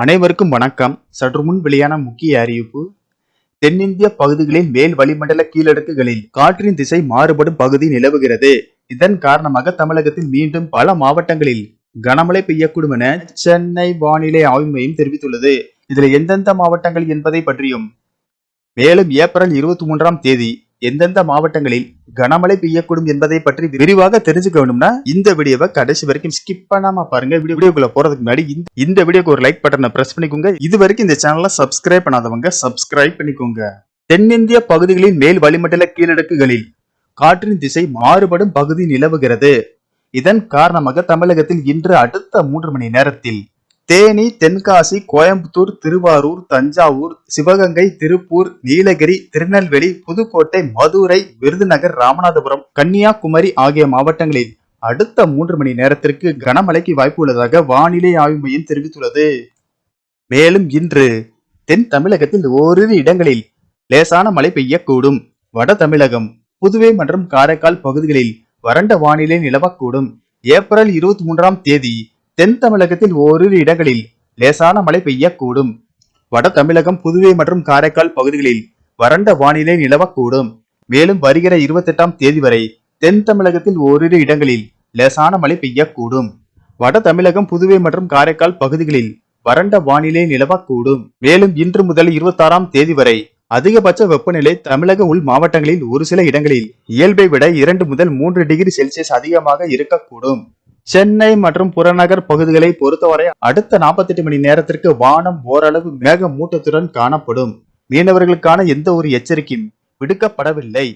அனைவருக்கும் வணக்கம். சற்று முன் வெளியான முக்கிய அறிவிப்பு. தென்னிந்திய பகுதிகளின் மேல் வளிமண்டல கீழடுக்குகளில் காற்றின் திசை மாறுபடும் பகுதி நிலவுகிறது. இதன் காரணமாக தமிழகத்தில் மீண்டும் பல மாவட்டங்களில் கனமழை பெய்யக்கூடும் என சென்னை வானிலை ஆய்வு மையம் தெரிவித்துள்ளது. இதுல எந்தெந்த மாவட்டங்கள் என்பதை பற்றியும் மேலும் ஏப்ரல் இருபத்தி மூன்றாம் தேதி எந்தெந்த மாவட்டங்களில் கனமழை பெய்யக்கூடும் என்பதை பற்றி விரிவாக தெரிஞ்சுக்க வேணும்னா இந்த வீடியோவை கடைசி வரைக்கும் ஸ்கிப் பண்ணாம பாருங்க. வீடியோக்குள்ள போறதுக்கு முன்னாடி இந்த- இந்த வீடியோக்கு ஒரு லைக் பட்டனை பிரஸ் பண்ணிக்கோங்க. இது வரைக்கும் இந்த சேனலை சப்ஸ்கிரைப் பண்ணாதவங்க சப்ஸ்கிரைப் பண்ணிக்கோங்க. தென்னிந்திய பகுதிகளின் மேல் வளிமண்டல கீழடுக்குகளில் காற்றின் திசை மாறுபடும் பகுதி நிலவுகிறது. இதன் காரணமாக தமிழகத்தில் இன்று அடுத்த மூன்று மணி நேரத்தில் தேனி தென்காசி கோயம்புத்தூர் திருவாரூர் தஞ்சாவூர் சிவகங்கை திருப்பூர் நீலகிரி திருநெல்வேலி புதுக்கோட்டை மதுரை விருதுநகர் ராமநாதபுரம் கன்னியாகுமரி ஆகிய மாவட்டங்களில் அடுத்த மூன்று மணி நேரத்திற்கு கனமழைக்கு வாய்ப்பு உள்ளதாக வானிலை ஆய்வு மையம் தெரிவித்துள்ளது. மேலும் இன்று தென் தமிழகத்தில் ஓரிரு இடங்களில் லேசான மழை பெய்யக்கூடும். வட தமிழகம் புதுவை மற்றும் காரைக்கால் பகுதிகளில் வறண்ட வானிலை நிலவக்கூடும். ஏப்ரல் இருபத்தி மூன்றாம் தேதி தென் தமிழகத்தில் ஓரிரு இடங்களில் லேசான மழை பெய்யக்கூடும். வட தமிழகம் புதுவை மற்றும் காரைக்கால் பகுதிகளில் வறண்ட வானிலை நிலவக்கூடும். மேலும் வருகிற இருபத்தெட்டாம் தேதி வரை தென் தமிழகத்தில் ஓரிரு இடங்களில் லேசான மழை பெய்யக்கூடும். வட தமிழகம் புதுவை மற்றும் காரைக்கால் பகுதிகளில் வறண்ட வானிலை நிலவக்கூடும். மேலும் இன்று முதல் இருபத்தாறாம் தேதி வரை அதிகபட்ச வெப்பநிலை தமிழக உள் மாவட்டங்களில் ஒரு சில இடங்களில் இயல்பை விட இரண்டு முதல் மூன்று டிகிரி செல்சியஸ் அதிகமாக இருக்கக்கூடும். சென்னை மற்றும் புறநகர் பகுதிகளை பொறுத்தவரை அடுத்த 48 மணி நேரத்திற்கு வானம் ஓரளவு மேக மூட்டத்துடன் காணப்படும். மீனவர்களுக்கான எந்த ஒரு எச்சரிக்கையும் விடுக்கப்படவில்லை.